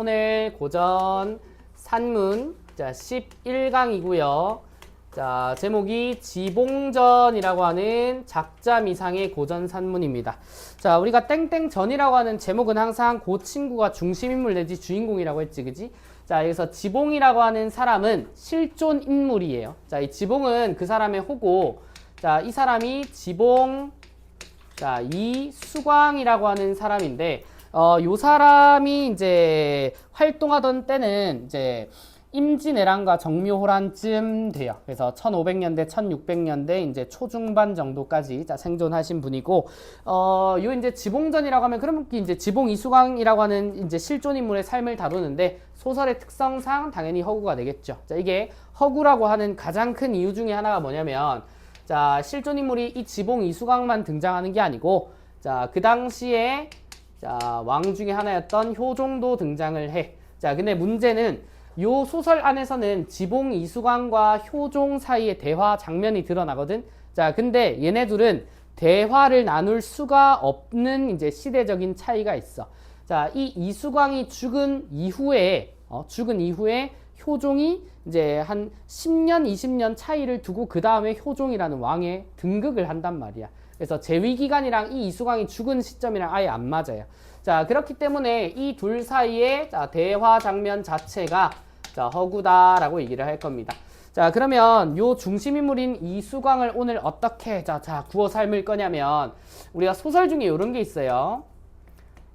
오늘 고전 산문 자 11강이고요. 자 제목이 지봉전이라고 하는 작자 미상의 고전 산문입니다. 자 우리가 땡땡전이라고 하는 제목은 항상 그 친구가 중심인물 내지 주인공이라고 했지 그지? 자 여기서 지봉이라고 하는 사람은 실존 인물이에요. 자이 지봉은 그 사람의 호고 자이 사람이 지봉 자, 이 수광이라고 하는 사람인데, 어, 요 사람이 이제 활동하던 때는 이제 임진왜란과 정묘호란쯤 돼요. 그래서 1500년대, 1600년대 이제 초중반 정도까지 자, 생존하신 분이고, 어, 요 이제 지봉전이라고 하면 그러면 이제 지봉 이수광이라고 하는 이제 실존 인물의 삶을 다루는데 소설의 특성상 당연히 허구가 되겠죠. 자, 이게 허구라고 하는 가장 큰 이유 중에 하나가 뭐냐면, 자, 실존 인물이 이 지봉 이수광만 등장하는 게 아니고, 자, 그 당시에, 자, 왕 중에 하나였던 효종도 등장을 해. 자, 근데 문제는 요 소설 안에서는 지봉 이수광과 효종 사이의 대화 장면이 드러나거든. 자, 근데 얘네 둘은 대화를 나눌 수가 없는 이제 시대적인 차이가 있어. 자, 이 이수광이 죽은 이후에, 어, 죽은 이후에 효종이 이제 한 10년, 20년 차이를 두고 그 다음에 효종이라는 왕에 등극을 한단 말이야. 그래서 재위 기간이랑 이 이수광이 죽은 시점이랑 아예 안 맞아요. 자, 그렇기 때문에 이 둘 사이의 자, 대화 장면 자체가 자, 허구다라고 얘기를 할 겁니다. 자, 그러면 요 중심 인물인 이수광을 오늘 어떻게 자, 자, 구워 삶을 거냐면 우리가 소설 중에 이런 게 있어요.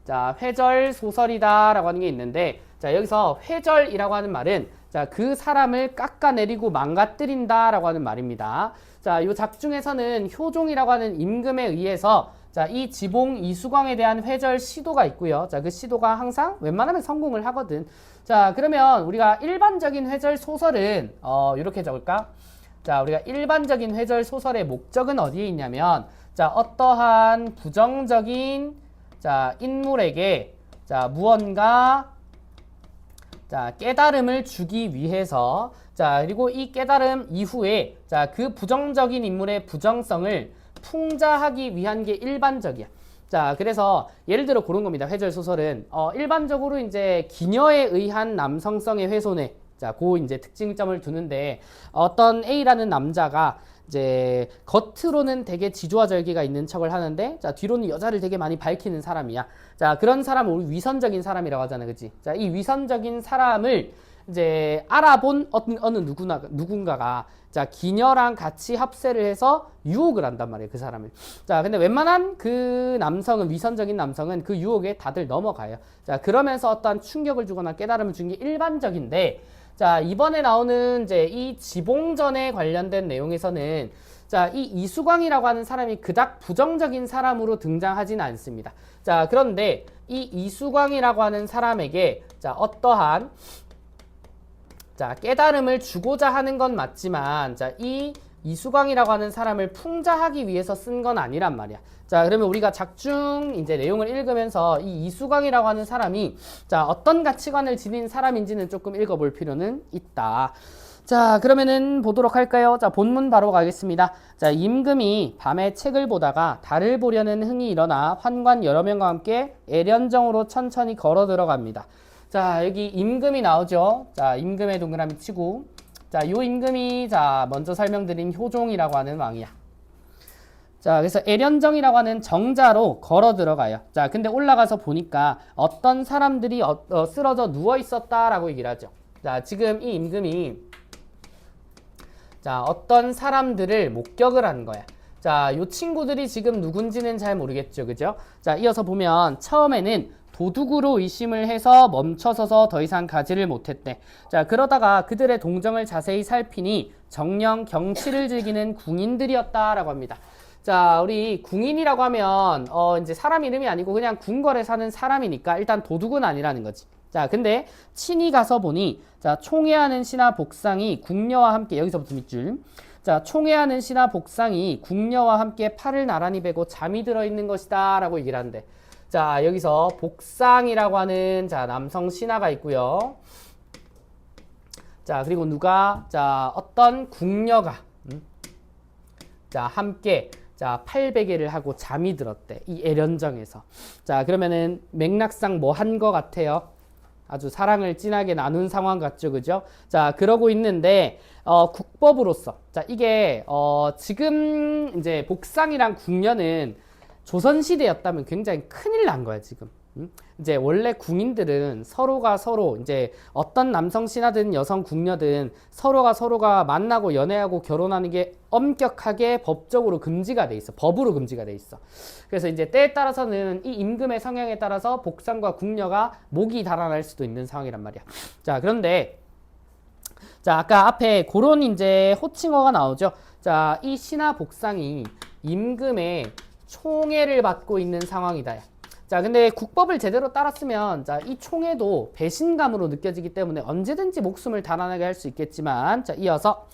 자, 회절 소설이다라고 하는 게 있는데 자, 여기서 회절이라고 하는 말은 자, 그 사람을 깎아내리고 망가뜨린다 라고 하는 말입니다. 자, 요 작중에서는 효종이라고 하는 임금에 의해서 자, 이 지봉 이수광에 대한 회절 시도가 있고요. 자, 그 시도가 항상 웬만하면 성공을 하거든. 자, 그러면 우리가 일반적인 회절 소설은 어, 이렇게 적을까? 자, 우리가 일반적인 회절 소설의 목적은 어디에 있냐면 자, 어떠한 부정적인 자, 인물에게 자, 무언가 자, 깨달음을 주기 위해서 자, 그리고 이 깨달음 이후에 자, 그 부정적인 인물의 부정성을 풍자하기 위한 게 일반적이야. 자, 그래서 예를 들어 그런 겁니다. 회절 소설은 어, 일반적으로 이제 기녀에 의한 남성성의 훼손에 자, 그 이제 특징점을 두는데 어떤 A라는 남자가 이제 겉으로는 되게 지조와 절개가 있는 척을 하는데 자 뒤로는 여자를 되게 많이 밝히는 사람이야. 자 그런 사람을 우리 위선적인 사람이라고 하잖아, 그렇지? 자이 위선적인 사람을 이제 알아본 어느, 어느 누구나 누군가가 자 기녀랑 같이 합세를 해서 유혹을 한단 말이에요, 그 사람을. 자 근데 웬만한 그 남성은 위선적인 남성은 그 유혹에 다들 넘어가요. 자 그러면서 어떠한 충격을 주거나 깨달음을 준 게 일반적인데. 자, 이번에 나오는 이제 이 지봉전에 관련된 내용에서는 자, 이 이수광이라고 하는 사람이 그닥 부정적인 사람으로 등장하지는 않습니다. 자, 그런데 이 이수광이라고 하는 사람에게 자, 어떠한 자, 깨달음을 주고자 하는 건 맞지만 자, 이 이수광이라고 하는 사람을 풍자하기 위해서 쓴 건 아니란 말이야. 자, 그러면 우리가 작중 이제 내용을 읽으면서 이 이수광이라고 하는 사람이 자, 어떤 가치관을 지닌 사람인지는 조금 읽어볼 필요는 있다. 자, 그러면은 보도록 할까요? 자, 본문 바로 가겠습니다. 자, 임금이 밤에 책을 보다가 달을 보려는 흥이 일어나 환관 여러 명과 함께 애련정으로 천천히 걸어 들어갑니다. 자, 여기 임금이 나오죠. 자, 임금의 동그라미 치고 자, 요 임금이 자, 먼저 설명드린 효종이라고 하는 왕이야. 자, 그래서 애련정이라고 하는 정자로 걸어 들어가요. 자, 근데 올라가서 보니까 어떤 사람들이 어, 어, 쓰러져 누워 있었다라고 얘기를 하죠. 자, 지금 이 임금이 자, 어떤 사람들을 목격을 한 거야. 자, 요 친구들이 지금 누군지는 잘 모르겠죠. 그죠? 자, 이어서 보면 처음에는 도둑으로 의심을 해서 멈춰서서 더 이상 가지를 못했대. 자, 그러다가 그들의 동정을 자세히 살피니 정령 경치를 즐기는 궁인들이었다라고 합니다. 자, 우리 궁인이라고 하면 어 이제 사람 이름이 아니고 그냥 궁궐에 사는 사람이니까 일단 도둑은 아니라는 거지. 자, 근데 친히 가서 보니 자, 총애하는 신하 복상이 궁녀와 함께 여기서부터 밑줄. 자, 총애하는 신하 복상이 궁녀와 함께 팔을 나란히 베고 잠이 들어 있는 것이다라고 얘기를 하는데. 자, 여기서 복상이라고 하는 자, 남성 신하가 있고요. 자, 그리고 누가 자, 어떤 궁녀가 음? 자, 함께 자, 팔베개를 하고 잠이 들었대. 이 애련정에서. 자, 그러면은 맥락상 뭐 한 거 같아요? 아주 사랑을 진하게 나눈 상황 같죠, 그죠? 자, 그러고 있는데 어, 국법으로서 자 이게 어, 지금 이제 복상이랑 궁녀는 조선 시대였다면 굉장히 큰일 난 거야 지금. 음? 이제 원래 궁인들은 서로가 서로 이제 어떤 남성 신하든 여성 궁녀든 서로가 서로가 만나고 연애하고 결혼하는 게 엄격하게 법적으로 금지가 돼 있어. 법으로 금지가 돼 있어. 그래서 이제 때에 따라서는 이 임금의 성향에 따라서 복상과 궁녀가 목이 달아날 수도 있는 상황이란 말이야. 자, 그런데 자, 아까 앞에 그런 이제 호칭어가 나오죠. 자, 이 신하 복상이 임금의 총애를 받고 있는 상황이다. 자, 근데 국법을 제대로 따랐으면 자, 이 총애도 배신감으로 느껴지기 때문에 언제든지 목숨을 달아나게 할 수 있겠지만 자, 이어서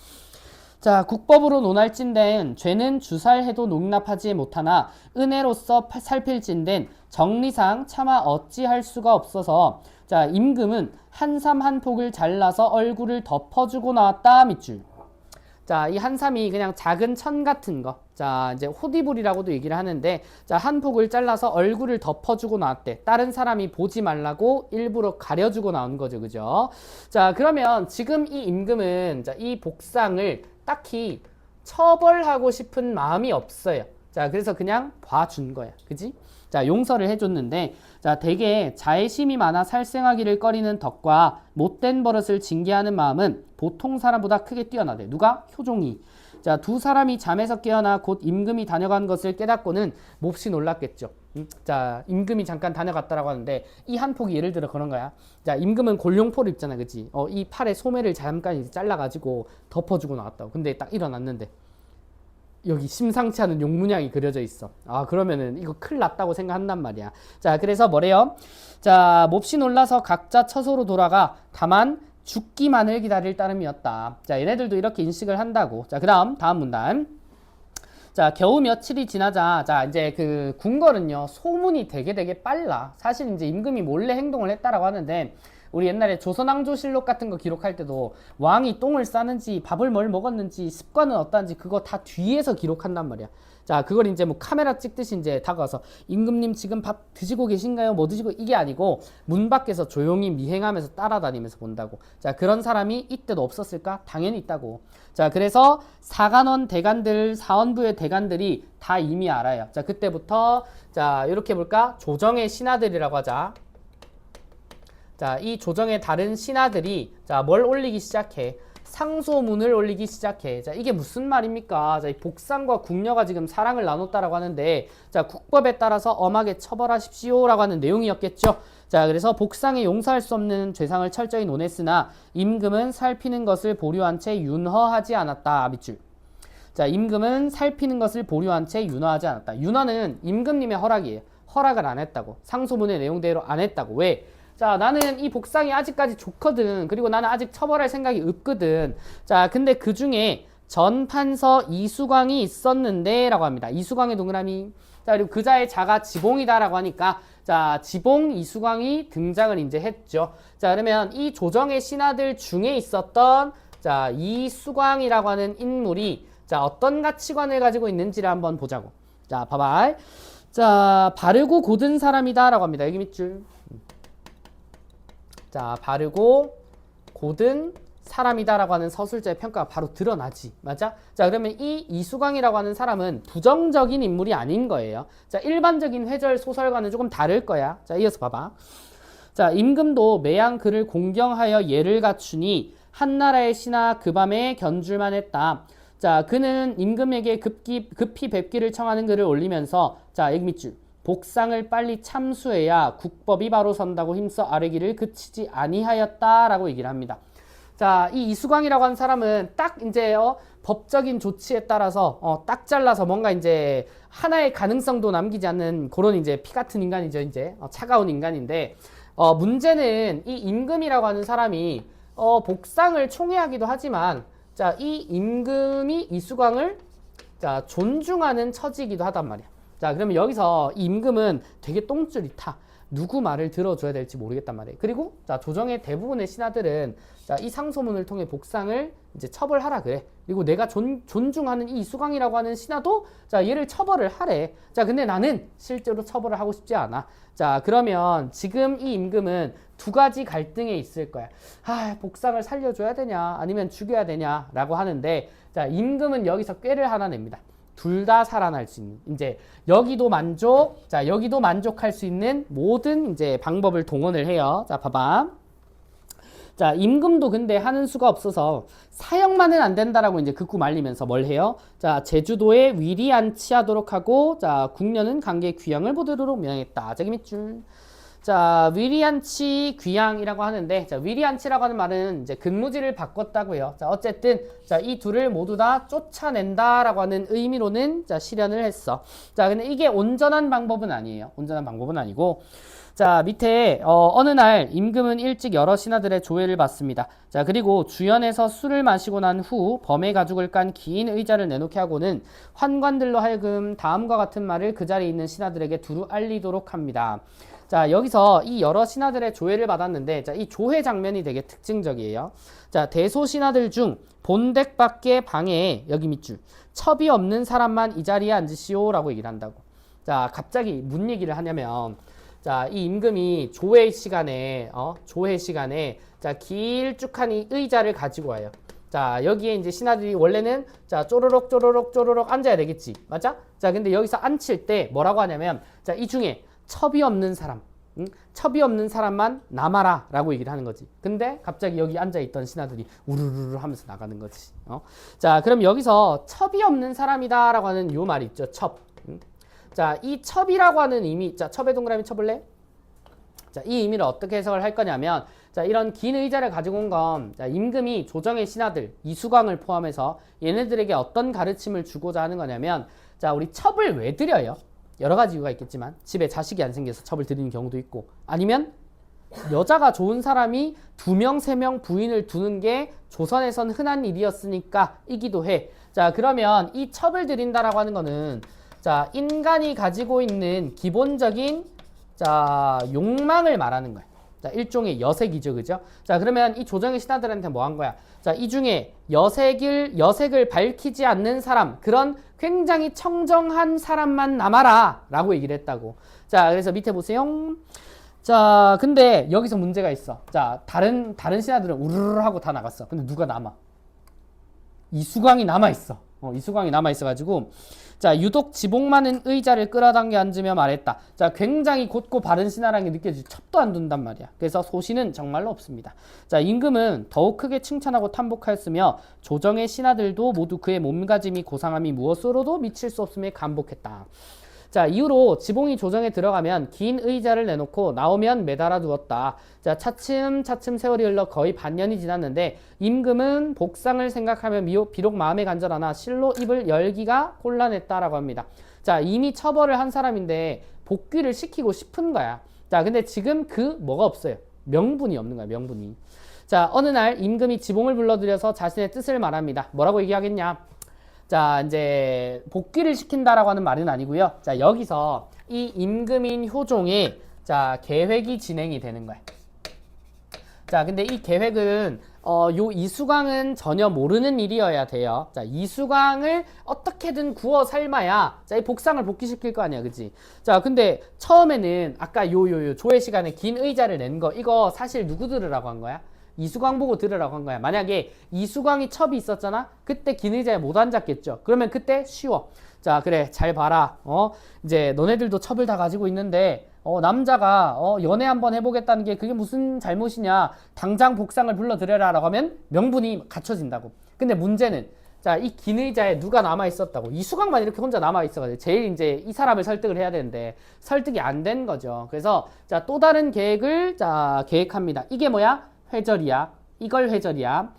자, 국법으로 논할진된 죄는 주살해도 농납하지 못하나 은혜로서 파- 살필진된 정리상 차마 어찌할 수가 없어서 자, 임금은 한삼 한 폭을 잘라서 얼굴을 덮어주고 나왔다 밑줄. 자, 이 한삼이 그냥 작은 천 같은 거. 자, 이제 호디불이라고도 얘기를 하는데, 자, 한 폭을 잘라서 얼굴을 덮어주고 나왔대. 다른 사람이 보지 말라고 일부러 가려주고 나온 거죠, 그죠? 자, 그러면 지금 이 임금은, 자, 이 복상을 딱히 처벌하고 싶은 마음이 없어요. 자, 그래서 그냥 봐준 거야. 그지? 자, 용서를 해줬는데, 자, 대개 자애심이 많아 살생하기를 꺼리는 덕과 못된 버릇을 징계하는 마음은 보통 사람보다 크게 뛰어나대. 누가? 효종이. 자, 두 사람이 잠에서 깨어나 곧 임금이 다녀간 것을 깨닫고는 몹시 놀랐겠죠. 음? 자, 임금이 잠깐 다녀갔다라고 하는데 이 한 폭이 예를 들어 그런 거야. 자, 임금은 골룡포를 입잖아, 그지? 어, 이 팔에 소매를 잠깐 이제 잘라가지고 덮어주고 나왔다고. 근데 딱 일어났는데 여기 심상치 않은 용문양이 그려져 있어. 아, 그러면은 이거 큰일 났다고 생각한단 말이야. 자, 그래서 뭐래요? 자, 몹시 놀라서 각자 처소로 돌아가 다만 죽기만을 기다릴 따름이었다. 자, 얘네들도 이렇게 인식을 한다고. 자, 그 다음, 다음 문단. 자, 겨우 며칠이 지나자, 자, 이제 그 궁궐은요, 소문이 되게 되게 빨라. 사실 이제 임금이 몰래 행동을 했다라고 하는데, 우리 옛날에 조선왕조실록 같은 거 기록할 때도 왕이 똥을 싸는지 밥을 뭘 먹었는지 습관은 어떤지 그거 다 뒤에서 기록한단 말이야. 자, 그걸 이제 뭐 카메라 찍듯이 이제 다가와서 임금님 지금 밥 드시고 계신가요? 뭐 드시고 이게 아니고 문 밖에서 조용히 미행하면서 따라다니면서 본다고. 자, 그런 사람이 이때도 없었을까? 당연히 있다고. 자, 그래서 사관원 대관들, 사원부의 대관들이 다 이미 알아요. 자, 그때부터 자, 이렇게 볼까? 조정의 신하들이라고 하자. 자, 이 조정의 다른 신하들이 자, 뭘 올리기 시작해? 상소문을 올리기 시작해. 자, 이게 무슨 말입니까? 자, 이 복상과 궁녀가 지금 사랑을 나눴다라고 하는데, 자, 국법에 따라서 엄하게 처벌하십시오라고 하는 내용이었겠죠. 자, 그래서 복상에 용서할 수 없는 죄상을 철저히 논했으나 임금은 살피는 것을 보류한 채 윤허하지 않았다. 밑줄. 자, 임금은 살피는 것을 보류한 채 윤허하지 않았다. 윤허는 임금님의 허락이에요. 허락을 안 했다고. 상소문의 내용대로 안 했다고. 왜? 자, 나는 이 복상이 아직까지 좋거든. 그리고 나는 아직 처벌할 생각이 없거든. 자, 근데 그 중에 전판서 이수광이 있었는데 라고 합니다. 이수광의 동그라미. 자, 그리고 그자의 자가 지봉이다라고 하니까 자, 지봉 이수광이 등장을 이제 했죠. 자, 그러면 이 조정의 신하들 중에 있었던 자, 이수광이라고 하는 인물이 자, 어떤 가치관을 가지고 있는지를 한번 보자고. 자, 봐봐. 자, 바르고 고든 사람이다라고 합니다. 여기 밑줄. 자, 바르고 고든 사람이다라고 하는 서술자의 평가가 바로 드러나지. 맞아? 자, 그러면 이 이수광이라고 하는 사람은 부정적인 인물이 아닌 거예요. 자, 일반적인 회절 소설과는 조금 다를 거야. 자, 이어서 봐봐. 자, 임금도 매양 그를 공경하여 예를 갖추니 한나라의 신하 그 밤에 견줄만 했다. 자, 그는 임금에게 급기, 급히 뵙기를 청하는 글을 올리면서 자, 여기 밑줄. 복상을 빨리 참수해야 국법이 바로 선다고 힘써 아뢰기를 그치지 아니하였다라고 얘기를 합니다. 자, 이 이수광이라고 하는 사람은 딱 이제 어, 법적인 조치에 따라서 어, 딱 잘라서 뭔가 이제 하나의 가능성도 남기지 않는 그런 이제 피 같은 인간이죠, 이제 어, 차가운 인간인데 어, 문제는 이 임금이라고 하는 사람이 어, 복상을 총애하기도 하지만 자, 이 임금이 이수광을 자, 존중하는 처지이기도 하단 말이야. 자, 그러면 여기서 이 임금은 되게 똥줄이 타. 누구 말을 들어줘야 될지 모르겠단 말이에요. 그리고 자 조정의 대부분의 신하들은 자 이 상소문을 통해 복상을 이제 처벌하라 그래. 그리고 내가 존, 존중하는 이 이수광이라고 하는 신하도 자 얘를 처벌을 하래. 자 근데 나는 실제로 처벌을 하고 싶지 않아. 자 그러면 지금 이 임금은 두 가지 갈등에 있을 거야. 아 복상을 살려줘야 되냐 아니면 죽여야 되냐라고 하는데 자 임금은 여기서 꾀를 하나 냅니다. 둘 다 살아날 수 있는 이제 여기도 만족 자 여기도 만족할 수 있는 모든 이제 방법을 동원을 해요. 자 봐봐. 자, 임금도 근데 하는 수가 없어서 사형만은 안 된다라고 이제 극구 말리면서 뭘 해요? 자, 제주도에 위리 안치하도록 하고, 자, 국녀는 강계 귀양을 보도록 명했다. 저기 밑줄. 자, 위리안치 귀양이라고 하는데, 자, 위리안치라고 하는 말은 이제 근무지를 바꿨다고요. 자, 어쨌든, 자, 이 둘을 모두 다 쫓아낸다라고 하는 의미로는, 자, 실현을 했어. 자, 근데 이게 온전한 방법은 아니에요. 온전한 방법은 아니고, 자, 밑에 어, 느날 임금은 일찍 여러 신하들의 조회를 받습니다. 자, 그리고 주연에서 술을 마시고 난 후 범의 가죽을 깐 긴 의자를 내놓게 하고는 환관들로 하여금 다음과 같은 말을 그 자리에 있는 신하들에게 두루 알리도록 합니다. 자, 여기서 이 여러 신하들의 조회를 받았는데 자, 이 조회 장면이 되게 특징적이에요. 자, 대소 신하들 중 본댁 밖의 방에 여기 밑줄 첩이 없는 사람만 이 자리에 앉으시오라고 얘기를 한다고. 자, 갑자기 무슨 얘기를 하냐면 자, 이 임금이 조회 시간에, 어, 조회 시간에, 자, 길쭉한 이 의자를 가지고 와요. 자, 여기에 이제 신하들이 원래는, 자, 쪼르륵, 쪼르륵, 쪼르륵 앉아야 되겠지. 맞아? 자, 근데 여기서 앉힐 때 뭐라고 하냐면, 자, 이 중에 첩이 없는 사람, 응? 첩이 없는 사람만 남아라 라고 얘기를 하는 거지. 근데 갑자기 여기 앉아있던 신하들이 우르르르 하면서 나가는 거지. 어? 자, 그럼 여기서 첩이 없는 사람이다 라고 하는 요 말이 있죠. 첩. 응? 자, 이 첩이라고 하는 의미, 자, 첩의 동그라미 쳐볼래? 자, 이 의미를 어떻게 해석을 할 거냐면, 자, 이런 긴 의자를 가지고 온 건, 자, 임금이 조정의 신하들, 이수광을 포함해서 얘네들에게 어떤 가르침을 주고자 하는 거냐면, 자, 우리 첩을 왜 드려요? 여러 가지 이유가 있겠지만, 집에 자식이 안 생겨서 첩을 드리는 경우도 있고, 아니면 여자가 좋은 사람이 두 명, 세 명 부인을 두는 게 조선에선 흔한 일이었으니까 이기도 해. 자, 그러면 이 첩을 드린다라고 하는 거는 자, 인간이 가지고 있는 기본적인 자, 욕망을 말하는 거야. 자, 일종의 여색이죠. 그죠? 자, 그러면 이 조정의 신하들한테 뭐 한 거야? 자, 이 중에 여색을 여색을 밝히지 않는 사람, 그런 굉장히 청정한 사람만 남아라 라고 얘기를 했다고. 자, 그래서 밑에 보세요. 자, 근데 여기서 문제가 있어. 자, 다른 다른 신하들은 우르르 하고 다 나갔어. 근데 누가 남아? 이수광이 남아 있어. 어, 이수광이 남아 있어가지고 자 유독 지복 많은 의자를 끌어당겨 앉으며 말했다. 자 굉장히 곧고 바른 신하랑이 느껴지 첩도 안 둔단 말이야. 그래서 소신은 정말로 없습니다. 자 임금은 더욱 크게 칭찬하고 탐복하였으며 조정의 신하들도 모두 그의 몸가짐이 고상함이 무엇으로도 미칠 수 없음에 감복했다. 자, 이후로 지봉이 조정에 들어가면 긴 의자를 내놓고 나오면 매달아 두었다. 자, 차츰 차츰 세월이 흘러 거의 반년이 지났는데 임금은 복상을 생각하며 미호, 비록 마음에 간절하나 실로 입을 열기가 곤란했다라고 합니다. 자, 이미 처벌을 한 사람인데 복귀를 시키고 싶은 거야. 자, 근데 지금 그 뭐가 없어요. 명분이 없는 거야, 명분이. 자, 어느 날 임금이 지봉을 불러들여서 자신의 뜻을 말합니다. 뭐라고 얘기하겠냐? 자, 이제 복귀를 시킨다라고 하는 말은 아니고요. 자, 여기서 이 임금인 효종의 자, 계획이 진행이 되는 거야. 자, 근데 이 계획은 어, 요 이수광은 전혀 모르는 일이어야 돼요. 자, 이수광을 어떻게든 구워 삶아야 자, 이 복상을 복귀시킬 거 아니야. 그지? 자, 근데 처음에는 아까 요, 요, 요 조회 시간에 긴 의자를 낸 거, 이거 사실 누구 들으라고 한 거야? 이수광 보고 들으라고 한 거야. 만약에 이수광이 첩이 있었잖아? 그때 긴 의자에 못 앉았겠죠? 그러면 그때 쉬워. 자, 그래. 잘 봐라. 어? 이제 너네들도 첩을 다 가지고 있는데, 어, 남자가, 어, 연애 한번 해보겠다는 게 그게 무슨 잘못이냐. 당장 복상을 불러들여라. 라고 하면 명분이 갖춰진다고. 근데 문제는, 자, 이 긴 의자에 누가 남아 있었다고. 이수광만 이렇게 혼자 남아 있어가지고 제일 이제 이 사람을 설득을 해야 되는데 설득이 안 된 거죠. 그래서 자, 또 다른 계획을 자, 계획합니다. 이게 뭐야? 회절이야. 이걸 회절이야.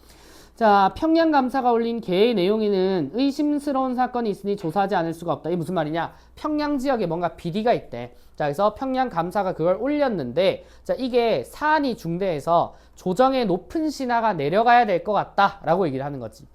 자, 평양 감사가 올린 계의 내용에는 의심스러운 사건이 있으니 조사하지 않을 수가 없다. 이게 무슨 말이냐? 평양 지역에 뭔가 비리가 있대. 자, 그래서 평양 감사가 그걸 올렸는데, 자, 이게 사안이 중대해서 조정의 높은 신하가 내려가야 될 것 같다라고 얘기를 하는 거지.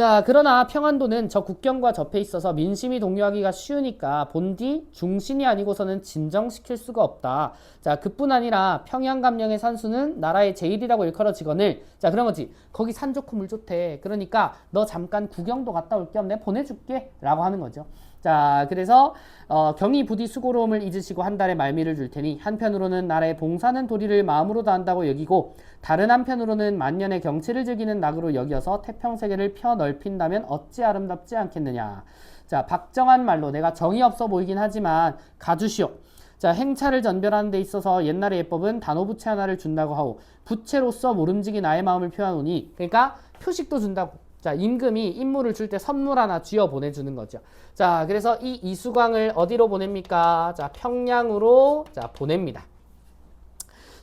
자, 그러나 평안도는 저 국경과 접해 있어서 민심이 동요하기가 쉬우니까 본디 중신이 아니고서는 진정시킬 수가 없다. 자, 그뿐 아니라 평양 감령의 산수는 나라의 제일이라고 일컬어지거늘 자, 그런 거지. 거기 산 좋고 물 좋대. 그러니까 너 잠깐 구경도 갔다 올 겸 내가 보내줄게. 라고 하는 거죠. 자, 그래서 어, 경이 부디 수고로움을 잊으시고 한 달의 말미를 줄 테니 한편으로는 나라의 봉사는 도리를 마음으로 다한다고 여기고 다른 한편으로는 만년의 경치를 즐기는 낙으로 여겨서 태평 세계를 펴 넓힌다면 어찌 아름답지 않겠느냐. 자, 박정한 말로 내가 정이 없어 보이긴 하지만 가주시오. 자, 행차를 전별하는 데 있어서 옛날의 예법은 단호 부채 하나를 준다고 하고 부채로서 모름지기 나의 마음을 표하노니 그러니까 표식도 준다고. 자, 임금이 임무를 줄 때 선물 하나 쥐어 보내주는 거죠. 자, 그래서 이 이수광을 어디로 보냅니까? 자, 평양으로 자 보냅니다.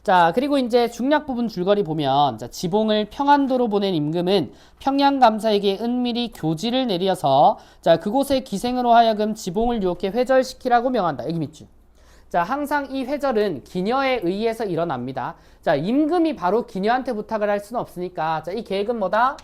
자, 그리고 이제 중략 부분 줄거리 보면 자, 지봉을 평안도로 보낸 임금은 평양 감사에게 은밀히 교지를 내려서 자, 그곳의 기생으로 하여금 지봉을 유혹해 회절시키라고 명한다. 여기 밑줄. 자, 항상 이 회절은 기녀에 의해서 일어납니다. 자, 임금이 바로 기녀한테 부탁을 할 수는 없으니까 자, 이 계획은 뭐다?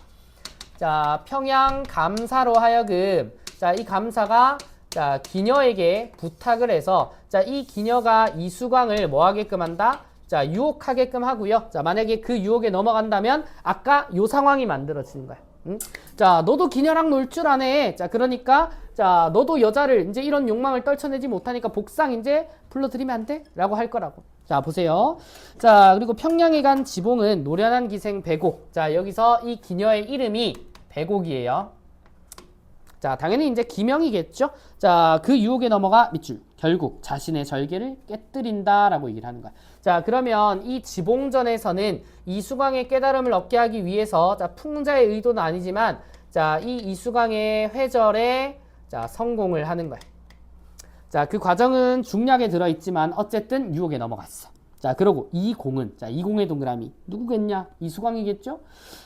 자, 평양 감사로 하여금 자, 이 감사가 자, 기녀에게 부탁을 해서 자, 이 기녀가 이수광을 뭐 하게끔 한다? 자, 유혹하게끔 하고요. 자, 만약에 그 유혹에 넘어간다면 아까 요 상황이 만들어지는 거야. 응? 자, 너도 기녀랑 놀 줄 아네. 자, 그러니까 자, 너도 여자를 이제 이런 욕망을 떨쳐내지 못하니까 복상 이제 불러들이면 안 돼? 라고 할 거라고. 자, 보세요. 자, 그리고 평양에 간 지봉은 노련한 기생 배곡. 자, 여기서 이 기녀의 이름이 배곡이에요. 자, 당연히 이제 기명이겠죠? 자, 그 유혹에 넘어가 밑줄. 결국 자신의 절개를 깨뜨린다라고 얘기를 하는 거야. 자, 그러면 이 지봉전에서는 이수광의 깨달음을 얻게 하기 위해서 자, 풍자의 의도는 아니지만 자, 이 이수광의 회절에 자, 성공을 하는 거야. 자, 그 과정은 중략에 들어 있지만 어쨌든 유혹에 넘어갔어. 자, 그러고 이 공은 자, 이 공의 동그라미 누구겠냐? 이수광이겠죠?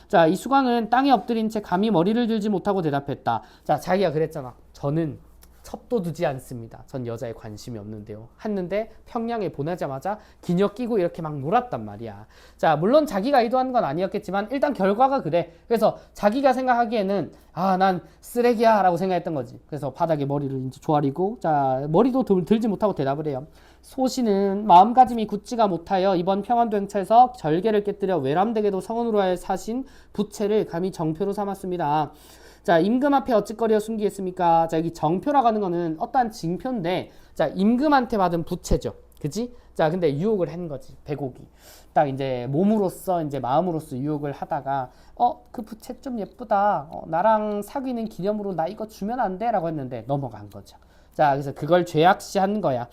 자, 이수광은 땅에 엎드린 채 감히 머리를 들지 못하고 대답했다. 자, 자기가 그랬잖아. 저는 첩도 두지 않습니다. 전 여자에 관심이 없는데요. 했는데 평양에 보내자마자 기녀 끼고 이렇게 막 놀았단 말이야. 자, 물론 자기가 의도한 건 아니었겠지만 일단 결과가 그래. 그래서 자기가 생각하기에는 아, 난 쓰레기야 라고 생각했던 거지. 그래서 바닥에 머리를 이제 조아리고 자, 머리도 들, 들지 못하고 대답을 해요. 소신은 마음가짐이 굳지가 못하여 이번 평안도 행차에서 절개를 깨뜨려 외람되게도 성원으로 할 사신 부채를 감히 정표로 삼았습니다. 자, 임금 앞에 어찌거리어 숨기겠습니까? 자, 여기 정표라고 하는 거는 어떠한 징표인데, 자, 임금한테 받은 부채죠. 그지? 자, 근데 유혹을 한 거지. 배고기. 딱 이제 몸으로써, 이제 마음으로써 유혹을 하다가, 어, 그 부채 좀 예쁘다. 어, 나랑 사귀는 기념으로 나 이거 주면 안 돼? 라고 했는데 넘어간 거죠. 자, 그래서 그걸 죄악시 한 거야.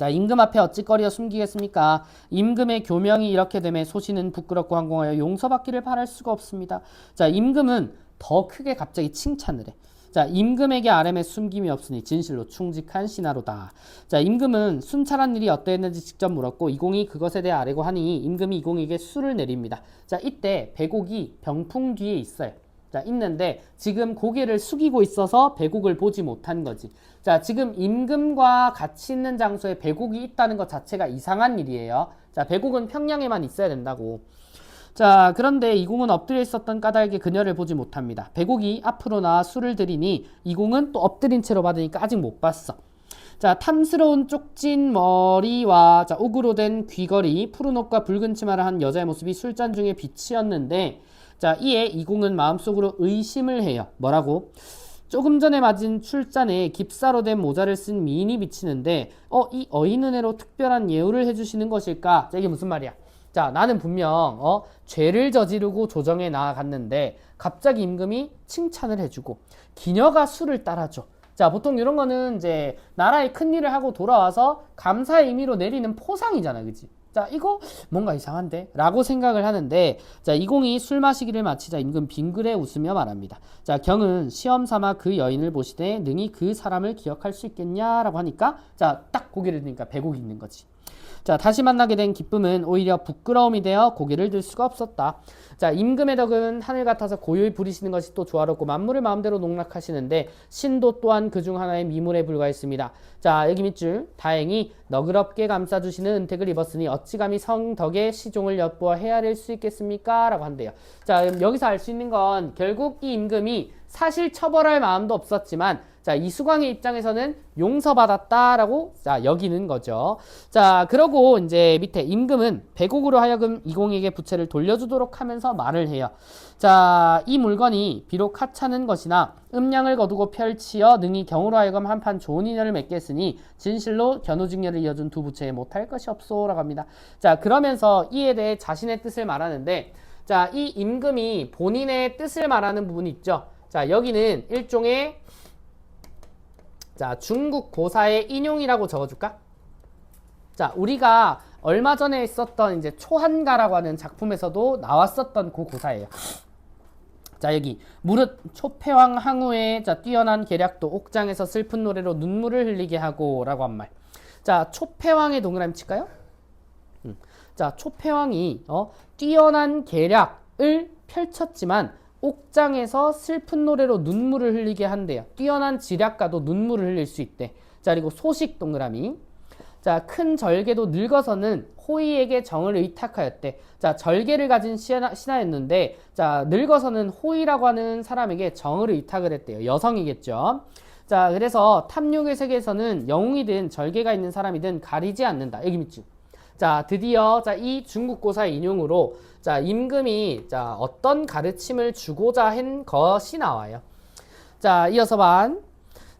자, 임금 앞에 어찌거리어 숨기겠습니까? 임금의 교명이 이렇게 되매 소신은 부끄럽고 항공하여 용서받기를 바랄 수가 없습니다. 자, 임금은 더 크게 갑자기 칭찬을 해. 자, 임금에게 아람에 숨김이 없으니 진실로 충직한 신하로다. 자, 임금은 순찰한 일이 어떠했는지 직접 물었고 이공이 그것에 대해 아뢰고 하니 임금이 이공에게 수를 내립니다. 자, 이때 배곡이 병풍 뒤에 있어요. 자, 있는데 지금 고개를 숙이고 있어서 배곡을 보지 못한 거지. 자, 지금 임금과 같이 있는 장소에 배곡이 있다는 것 자체가 이상한 일이에요. 자, 배곡은 평양에만 있어야 된다고. 자, 그런데 이공은 엎드려 있었던 까닭에 그녀를 보지 못합니다. 배곡이 앞으로 나와 술을 들이니 이공은 또 엎드린 채로 받으니까 아직 못 봤어. 자, 탐스러운 쪽진 머리와 자, 옥으로 된 귀걸이, 푸른 옷과 붉은 치마를 한 여자의 모습이 술잔 중에 빛이었는데 자, 이에 이공은 마음속으로 의심을 해요. 뭐라고? 조금 전에 맞은 출잔에 깁사로 된 모자를 쓴 미인이 비치는데 어, 이 어인 은혜로 특별한 예우를 해주시는 것일까? 자, 이게 무슨 말이야? 자, 나는 분명 어, 죄를 저지르고 조정에 나아갔는데 갑자기 임금이 칭찬을 해주고 기녀가 술을 따라줘. 자, 보통 이런 거는 이제 나라의 큰 일을 하고 돌아와서 감사의 의미로 내리는 포상이잖아, 그지? 자, 이거 뭔가 이상한데? 라고 생각을 하는데, 자, 이공이 술 마시기를 마치자 임금 빙그레 웃으며 말합니다. 자, 경은 시험 삼아 그 여인을 보시되 능히 그 사람을 기억할 수 있겠냐 라고 하니까, 자, 딱 고개를 드니까 배곡이 있는 거지. 자, 다시 만나게 된 기쁨은 오히려 부끄러움이 되어 고개를 들 수가 없었다. 자, 임금의 덕은 하늘 같아서 고요히 부리시는 것이 또 조화롭고 만물을 마음대로 농락하시는데 신도 또한 그 중 하나의 미물에 불과했습니다. 자, 여기 밑줄 다행히 너그럽게 감싸주시는 은택을 입었으니 어찌 감히 성덕의 시종을 엿보아 헤아릴 수 있겠습니까? 라고 한대요. 자, 여기서 알 수 있는 건 결국 이 임금이 사실 처벌할 마음도 없었지만 자, 이수광의 입장에서는 용서받았다라고 자, 여기는 거죠. 자, 그러고 이제 밑에 임금은 배국으로 하여금 이공에게 부채를 돌려주도록 하면서 말을 해요. 자, 이 물건이 비록 하찮은 것이나 음량을 거두고 펼치어 능히 경으로 하여금 한판 좋은 인연을 맺겠으니 진실로 견우직녀를 이어준 두 부채에 못할 것이 없소라고 합니다. 자, 그러면서 이에 대해 자신의 뜻을 말하는데 자, 이 임금이 본인의 뜻을 말하는 부분이 있죠. 자, 여기는 일종의 자, 중국 고사의 인용이라고 적어줄까? 자, 우리가 얼마 전에 있었던 이제 초한가라고 하는 작품에서도 나왔었던 그 고사예요. 자, 여기 무릇 초패왕 항우의 자, 뛰어난 계략도 옥장에서 슬픈 노래로 눈물을 흘리게 하고라고 한 말. 자, 초패왕의 동그라미 칠까요? 음. 자, 초패왕이 어, 뛰어난 계략을 펼쳤지만 옥장에서 슬픈 노래로 눈물을 흘리게 한대요. 뛰어난 지략가도 눈물을 흘릴 수 있대. 자, 그리고 소식 동그라미. 자, 큰 절개도 늙어서는 호의에게 정을 의탁하였대. 자, 절개를 가진 신하, 신하였는데, 자, 늙어서는 호의라고 하는 사람에게 정을 의탁을 했대요. 여성이겠죠. 자, 그래서 탐욕의 세계에서는 영웅이든 절개가 있는 사람이든 가리지 않는다. 여기 밑줄. 자, 드디어 자, 이 중국 고사의 인용으로 자, 임금이 자, 어떤 가르침을 주고자 한 것이 나와요. 자, 이어서 반.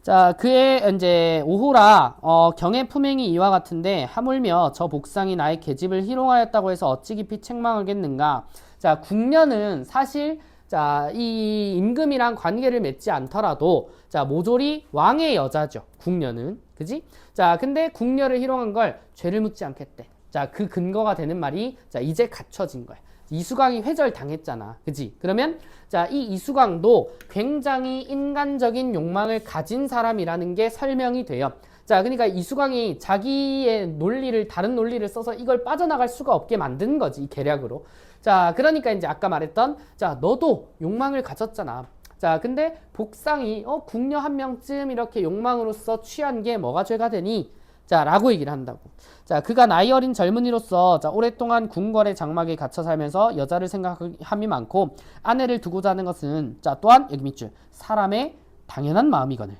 자, 그의 이제 오호라 어, 경의 품행이 이와 같은데 하물며 저 복상이 나의 계집을 희롱하였다고 해서 어찌 깊이 책망하겠는가? 자, 궁녀는 사실 자, 이 임금이랑 관계를 맺지 않더라도 자, 모조리 왕의 여자죠. 궁녀는. 그지? 자, 근데 궁녀를 희롱한 걸 죄를 묻지 않겠대. 자, 그 근거가 되는 말이 자, 이제 갖춰진 거야. 이수광이 회절 당했잖아. 그지? 그러면 자, 이 이수광도 굉장히 인간적인 욕망을 가진 사람이라는 게 설명이 돼요. 자, 그러니까 이수광이 자기의 논리를 다른 논리를 써서 이걸 빠져나갈 수가 없게 만든 거지, 이 계략으로. 자, 그러니까 이제 아까 말했던 자, 너도 욕망을 가졌잖아. 자, 근데 복상이 어, 궁녀 한 명쯤 이렇게 욕망으로서 취한 게 뭐가 죄가 되니? 자, 라고 얘기를 한다고. 자, 그가 나이 어린 젊은이로서 자, 오랫동안 궁궐의 장막에 갇혀 살면서 여자를 생각함이 많고 아내를 두고자 하는 것은 자, 또한 여기 밑줄 사람의 당연한 마음이거늘.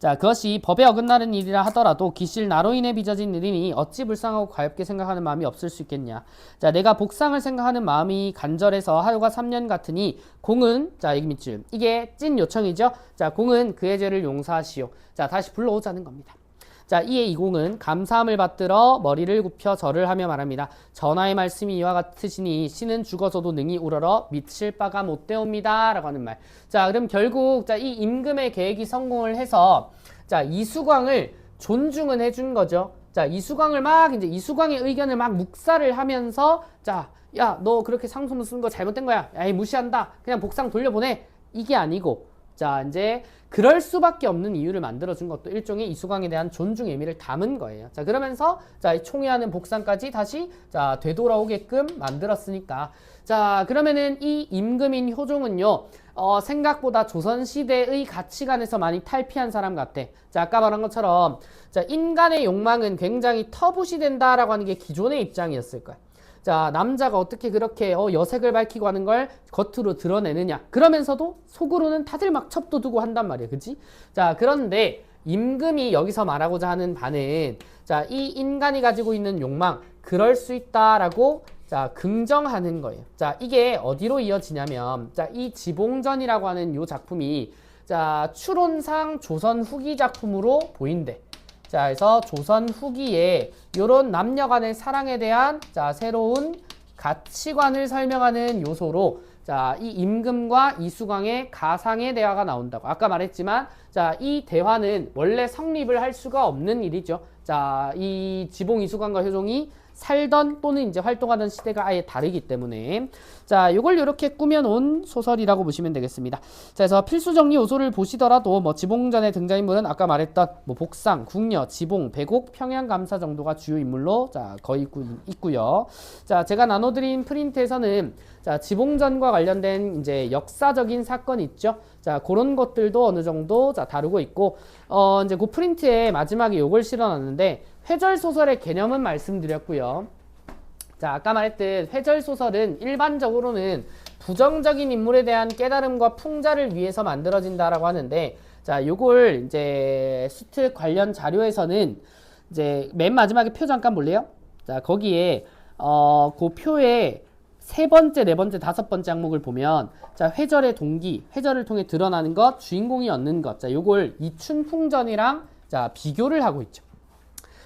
자, 그것이 법에 어긋나는 일이라 하더라도 기실 나로 인해 빚어진 일이니 어찌 불쌍하고 가엽게 생각하는 마음이 없을 수 있겠냐. 자, 내가 복상을 생각하는 마음이 간절해서 하루가 3년 같으니 공은 자, 여기 밑줄. 이게 찐 요청이죠. 자, 공은 그의 죄를 용서하시오. 자, 다시 불러오자는 겁니다. 자, 이에 이공은 감사함을 받들어 머리를 굽혀 절을 하며 말합니다. 전하의 말씀이 이와 같으시니 신은 죽어서도 능히 우러러 미칠 바가 못 되옵니다. 라고 하는 말. 자, 그럼 결국 자, 이 임금의 계획이 성공을 해서 자, 이수광을 존중은 해준 거죠. 자, 이수광을 막 이제 이수광의 의견을 막 묵살을 하면서 자, 야, 너 그렇게 상소문 쓴 거 잘못된 거야. 야, 이 무시한다. 그냥 복상 돌려보내. 이게 아니고 자, 이제 그럴 수밖에 없는 이유를 만들어준 것도 일종의 이수광에 대한 존중 의미를 담은 거예요. 자, 그러면서 자, 총회하는 복상까지 다시 자, 되돌아오게끔 만들었으니까. 자, 그러면은 이 임금인 효종은요, 어, 생각보다 조선시대의 가치관에서 많이 탈피한 사람 같아. 자, 아까 말한 것처럼, 자, 인간의 욕망은 굉장히 터부시 된다라고 하는 게 기존의 입장이었을 거야. 자, 남자가 어떻게 그렇게 어, 여색을 밝히고 하는 걸 겉으로 드러내느냐. 그러면서도 속으로는 다들 막 첩도 두고 한단 말이야. 그지? 자, 그런데 임금이 여기서 말하고자 하는 바는 자, 이 인간이 가지고 있는 욕망, 그럴 수 있다라고 자, 긍정하는 거예요. 자, 이게 어디로 이어지냐면 자, 이 지봉전이라고 하는 요 작품이 자, 추론상 조선 후기 작품으로 보인대. 자, 그래서 조선 후기에 이런 남녀 간의 사랑에 대한 자, 새로운 가치관을 설명하는 요소로 자, 이 임금과 이수광의 가상의 대화가 나온다고. 아까 말했지만 자, 이 대화는 원래 성립을 할 수가 없는 일이죠. 자, 이 지봉 이수광과 효종이 살던 또는 이제 활동하던 시대가 아예 다르기 때문에 자, 이걸 이렇게 꾸며놓은 소설이라고 보시면 되겠습니다. 자, 그래서 필수 정리 요소를 보시더라도 뭐 지봉전의 등장인물은 아까 말했던 뭐 복상, 궁녀, 지봉, 배곡, 평양감사 정도가 주요 인물로 자 거의 있고, 있고요. 자, 제가 나눠드린 프린트에서는 자 지봉전과 관련된 이제 역사적인 사건이 있죠. 자 그런 것들도 어느 정도 자 다루고 있고 어 이제 그 프린트에 마지막에 요걸 실어놨는데 회절 소설의 개념은 말씀드렸고요. 자, 아까 말했듯 회절 소설은 일반적으로는 부정적인 인물에 대한 깨달음과 풍자를 위해서 만들어진다라고 하는데 자, 요걸 이제 수특 관련 자료에서는 이제 맨 마지막에 표 잠깐 볼래요? 자, 거기에 어, 그 표에 세 번째, 네 번째, 다섯 번째 항목을 보면 자, 회절의 동기, 회절을 통해 드러나는 것, 주인공이 얻는 것. 자, 요걸 이춘풍전이랑 자, 비교를 하고 있죠.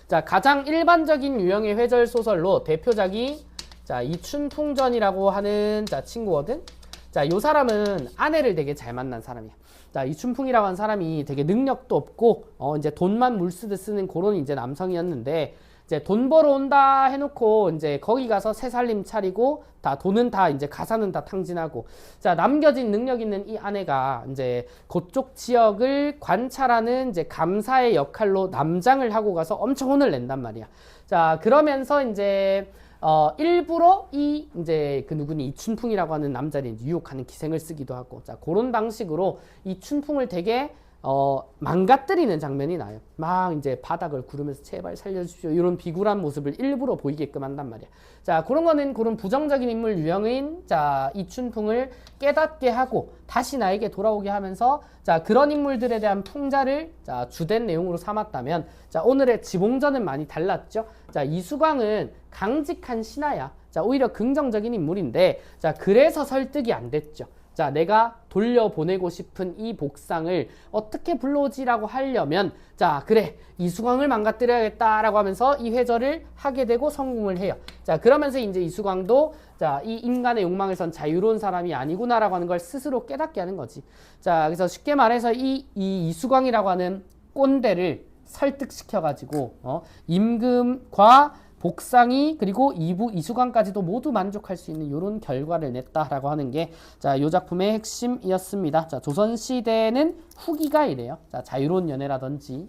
자, 가장 일반적인 유형의 회절 소설로 대표작이 자, 이 춘풍전이라고 하는 자, 친구거든. 자, 요 사람은 아내를 되게 잘 만난 사람이야. 자, 이 춘풍이라고 하는 사람이 되게 능력도 없고 어 이제 돈만 물쓰듯 쓰는 그런 이제 남성이었는데 이제 돈 벌어 온다 해놓고 이제 거기 가서 새 살림 차리고 다 돈은 다 이제 가사는 다 탕진하고 자 남겨진 능력 있는 이 아내가 이제 그쪽 지역을 관찰하는 이제 감사의 역할로 남장을 하고 가서 엄청 혼을 낸단 말이야. 자 그러면서 이제 어 일부러 이 이제 그 누구니 이춘풍이라고 하는 남자를 유혹하는 기생을 쓰기도 하고 자 그런 방식으로 이춘풍을 되게 어, 망가뜨리는 장면이 나요. 막 이제 바닥을 구르면서 제발 살려주십시오. 이런 비굴한 모습을 일부러 보이게끔 한단 말이야. 자, 그런 거는 그런 부정적인 인물 유형인 자, 이춘풍을 깨닫게 하고 다시 나에게 돌아오게 하면서 자, 그런 인물들에 대한 풍자를 자, 주된 내용으로 삼았다면 자, 오늘의 지봉전은 많이 달랐죠. 자, 이수광은 강직한 신하야. 자, 오히려 긍정적인 인물인데 자, 그래서 설득이 안 됐죠. 자, 내가 돌려보내고 싶은 이 복상을 어떻게 불러오지라고 하려면, 자, 그래, 이 수광을 망가뜨려야겠다라고 하면서 이 회절을 하게 되고 성공을 해요. 자, 그러면서 이제 이 수광도, 자, 이 인간의 욕망에선 자유로운 사람이 아니구나라고 하는 걸 스스로 깨닫게 하는 거지. 자, 그래서 쉽게 말해서 이, 이 이수광이라고 하는 꼰대를 설득시켜가지고, 어, 임금과 복상이 그리고 이부 이수광까지도 모두 만족할 수 있는 이런 결과를 냈다라고 하는 게 자, 요 작품의 핵심이었습니다. 자, 조선 시대는 후기가 이래요. 자, 자유로운 연애라든지